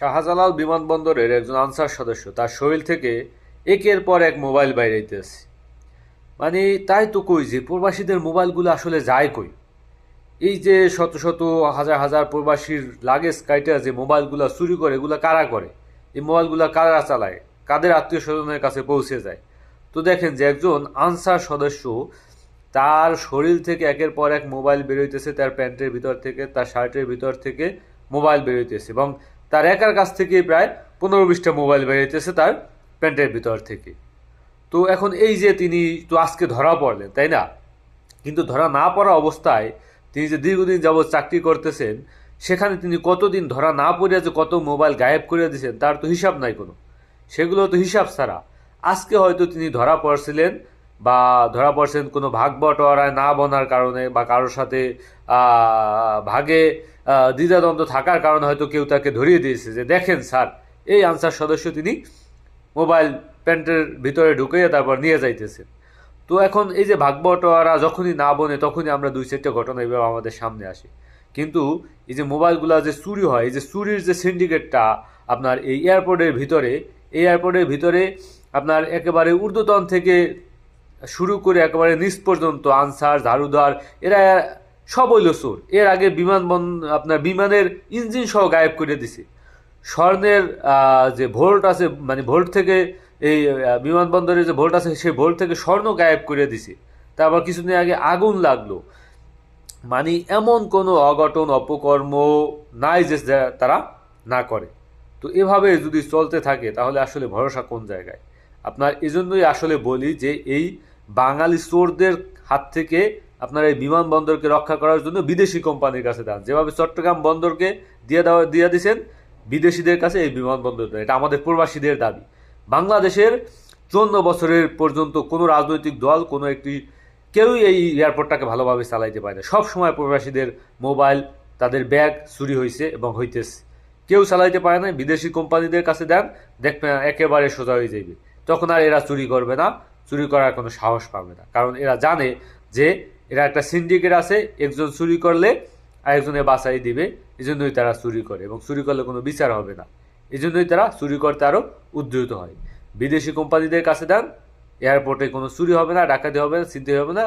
শাহজালাল বিমানবন্দরের একজন আনসার সদস্য, তার শরীর থেকে একের পর এক মোবাইল বাইরাইতেছে মানে তাই তো কই যে প্রবাসীদের মোবাইলগুলো আসলে যায় কই? এই যে শত শত, হাজার হাজার প্রবাসীর লাগেজ কাইটা যে মোবাইলগুলো চুরি করে, এগুলো কারা করে? এই মোবাইলগুলো কারা চালায়? কাদের আত্মীয় স্বজনের কাছে পৌঁছে যায়? তো দেখেন যে একজন আনসার সদস্য, তার শরীর থেকে একের পর এক মোবাইল বেরোইতেছে, তার প্যান্টের ভিতর থেকে, তার শার্টের ভিতর থেকে মোবাইল বেরোইতেছে এবং তার একার কাছ থেকে প্রায় পনেরো বিশটা মোবাইল বেরিয়েছে তার প্যান্টের ভিতর থেকে। তো এখন এই যে তিনি তো আজকে ধরা পড়লেন, তাই না? কিন্তু ধরা না পড়া অবস্থায় তিনি যে দীর্ঘদিন যাবৎ চাকরি করতেছেন, সেখানে তিনি কতদিন ধরা না পড়িয়া যে কত মোবাইল গায়েব করে দিয়েছেন, তার তো হিসাব নাই কোনো। সেগুলো তো হিসাব ছাড়া। আজকে হয়তো তিনি ধরা পড়ছিলেন বা ধরা পড়ছেন কোনো ভাগ বটোয়ারায় না বনার কারণে বা কারোর সাথে ভাগে দ্বিধাদ্বন্দ্ব থাকার কারণে হয়তো কেউ তাকে ধরিয়ে দিয়েছে যে দেখেন স্যার, এই আনসার সদস্য তিনি মোবাইল প্যান্টের ভিতরে ঢুকিয়ে তারপর নিয়ে যাইতেছেন। তো এখন এই যে ভাগবটোয়ারা যখনই না বনে তখনই আমরা দুই চারটে ঘটনা এভাবে আমাদের সামনে আসে। কিন্তু এই যে মোবাইলগুলো যে চুরি হয়, এই যে চুরির যে সিন্ডিকেটটা আপনার এই এয়ারপোর্টের ভিতরে, এই এয়ারপোর্টের ভিতরে আপনার একেবারে ঊর্ধ্বতন থেকে শুরু করে একেবারে নিচ পর্যন্ত আনসার ঝাড়ুদার এরা সব হইল চোর এর আগে বিমান আপনার বিমানের ইঞ্জিন সহ গায়েব করে দিছে। স্বর্ণের যে ভোল্ট আছে মানে ভোল্ট থেকে এই আহ, বিমানবন্দরে যে ভোল্ট আছে সেই ভোল্ট থেকে স্বর্ণ গায়েব করে দিছে। তারপর কিছুদিন আগে আগুন লাগল। মানে এমন কোনো অঘটন অপকর্ম নাই যে তারা না করে। তো এভাবে যদি চলতে থাকে তাহলে আসলে ভরসা কোন জায়গায়? আপনার এজন্যই আসলে বলি যে এই বাঙালি চোরদের হাত থেকে আপনার এই বিমানবন্দরকে রক্ষা করার জন্য বিদেশি কোম্পানির কাছে দেন যেভাবে চট্টগ্রাম বন্দরকে দিয়ে দেওয়া দিয়ে দিয়েছেন, বিদেশিদের কাছে এই বিমানবন্দর দেন। এটা আমাদের প্রবাসীদের দাবি। বাংলাদেশের চৌন্ন বছরের পর্যন্ত কোনো রাজনৈতিক দল, কোনো একটি, কেউই এই এয়ারপোর্টটাকে ভালোভাবে চালাইতে পারে না। সব সময় প্রবাসীদের মোবাইল, তাদের ব্যাগ চুরি হয়েছে এবং হইতেছে। কেউ চালাইতে পারে না, বিদেশি কোম্পানিদের কাছে দেন, দেখবেন একেবারে সোজা হয়ে যাবে তখন আর এরা চুরি করবে না। চুরি করার কোনো সাহস পাবে না। কারণ এরা জানে যে এরা একটা সিন্ডিকেট আছে, একজন চুরি করলে আরেকজনে বাঁচাই দিবে এই জন্যই তারা চুরি করে এবং চুরি করলে কোনো বিচার হবে না। এই জন্যই তারা চুরি করতে আরও উদ্ধৃত হয়। বিদেশি কোম্পানিদের কাছে দেন এয়ারপোর্টে কোনো চুরি হবে না, ডাকাতি হবে না, ছিনতাই হবে না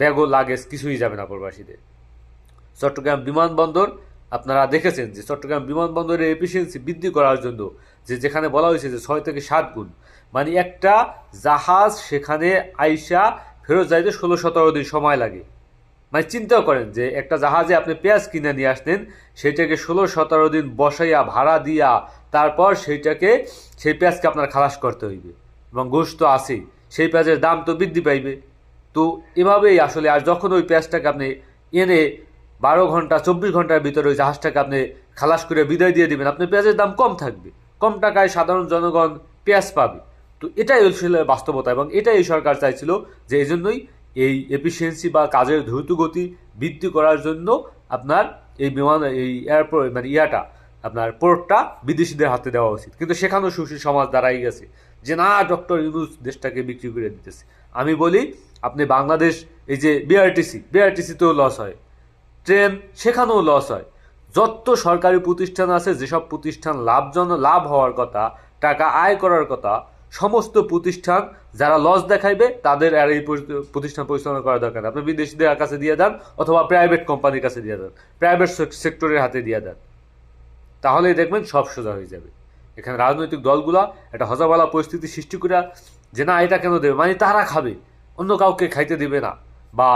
ব্যাগও লাগেজ কিছুই যাবে না প্রবাসীদের। চট্টগ্রাম বিমানবন্দর, আপনারা দেখেছেন যে চট্টগ্রাম বিমানবন্দরের এফিসিয়েন্সি বৃদ্ধি করার জন্য যে যেখানে বলা হয়েছে যে ছয় থেকে সাত গুণ মানে একটা জাহাজ সেখানে আইসা ফেরত যাইতে ষোলো সতেরো দিন সময় লাগে। মানে চিন্তাও করেন যে একটা জাহাজে আপনি পেঁয়াজ কিনে নিয়ে আসতেন সেটাকে ষোলো সতেরো দিন বসাইয়া, ভাড়া দিয়া, তারপর সেইটাকে, সেই পেঁয়াজকে আপনার খালাস করতে হইবে। এবং গোশ তো আছেই, সেই পেঁয়াজের দাম তো বৃদ্ধি পাইবে। তো এভাবেই আসলে আর যখন ওই পেঁয়াজটাকে আপনি এনে বারো ঘণ্টা, চব্বিশ ঘণ্টার ভিতরে ওই জাহাজটাকে আপনি খালাস করে বিদায় দিয়ে দিবেন, আপনার পেঁয়াজের দাম কম থাকবে। কম টাকায় সাধারণ জনগণ পেঁয়াজ পাবে। তো এটাই হচ্ছিল বাস্তবতা এবং এটাই এই সরকার চাইছিল যে এই জন্যই এই এফিসিয়েন্সি বা কাজের দ্রুত গতি বৃদ্ধি করার জন্য আপনার এই বিমান, এই এয়ারপোর্ট মানে ইয়াটা, আপনার পোর্টটা বিদেশিদের হাতে দেওয়া উচিত। কিন্তু সেখানেও সুশীল সমাজ দাঁড়াই গেছে যে, না ডক্টর ইউনুস দেশটাকে বিক্রি করে দিতেছে। আমি বলি, আপনি বাংলাদেশ, এই যে বিআরটিসি বিআরটিসিতেও লস হয়। ট্রেন সেখানেও লস হয়। যত সরকারি প্রতিষ্ঠান আছে, যেসব প্রতিষ্ঠান লাভজনক, লাভ হওয়ার কথা, টাকা আয় করার কথা, সমস্ত প্রতিষ্ঠান যারা লস দেখাইবে, তাদের আর এই প্রতিষ্ঠান পরিচালনা করা দরকার। আপনি বিদেশিদের কাছে দিয়ে দেন অথবা প্রাইভেট কোম্পানির কাছে দিয়ে দেন প্রাইভেট সেক্টরের হাতে দিয়ে দেন, তাহলেই দেখবেন সব সোজা হয়ে যাবে এখানে রাজনৈতিক দলগুলা একটা হজাবালা পরিস্থিতি সৃষ্টি করে যে, না, এটা কেন দেবে মানে তারা খাবে, অন্য কাউকে খাইতে দিবে না, বা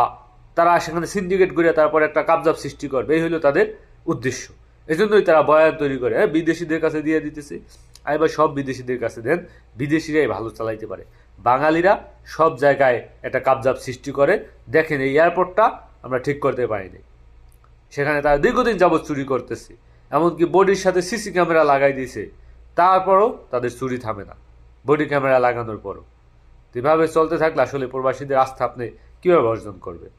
তারা সেখানে সিন্ডিকেট করে তারপর একটা কাবজাব সৃষ্টি করবে, এই হলো তাদের উদ্দেশ্য। এই জন্যই তারা বয়ান তৈরি করে হ্যাঁ বিদেশিদের কাছে দিয়ে দিতেছে। এবার সব বিদেশিদের কাছে দেন, বিদেশিরাই ভালো চালাইতে পারে। বাঙালিরা সব জায়গায় একটা কাবজাব সৃষ্টি করে, দেখেন এই এয়ারপোর্টটা আমরা ঠিক করতে পারিনি। সেখানে তারা দীর্ঘদিন যাবৎ চুরি করতেছে, এমনকি বডির সাথে সিসি ক্যামেরা লাগাই দিয়েছে। তারপরও তাদের চুরি থামে না, বডি ক্যামেরা লাগানোর পরও। এভাবে চলতে থাকলে আসলে প্রবাসীদের আস্থা আপনি কীভাবে অর্জন করবেন?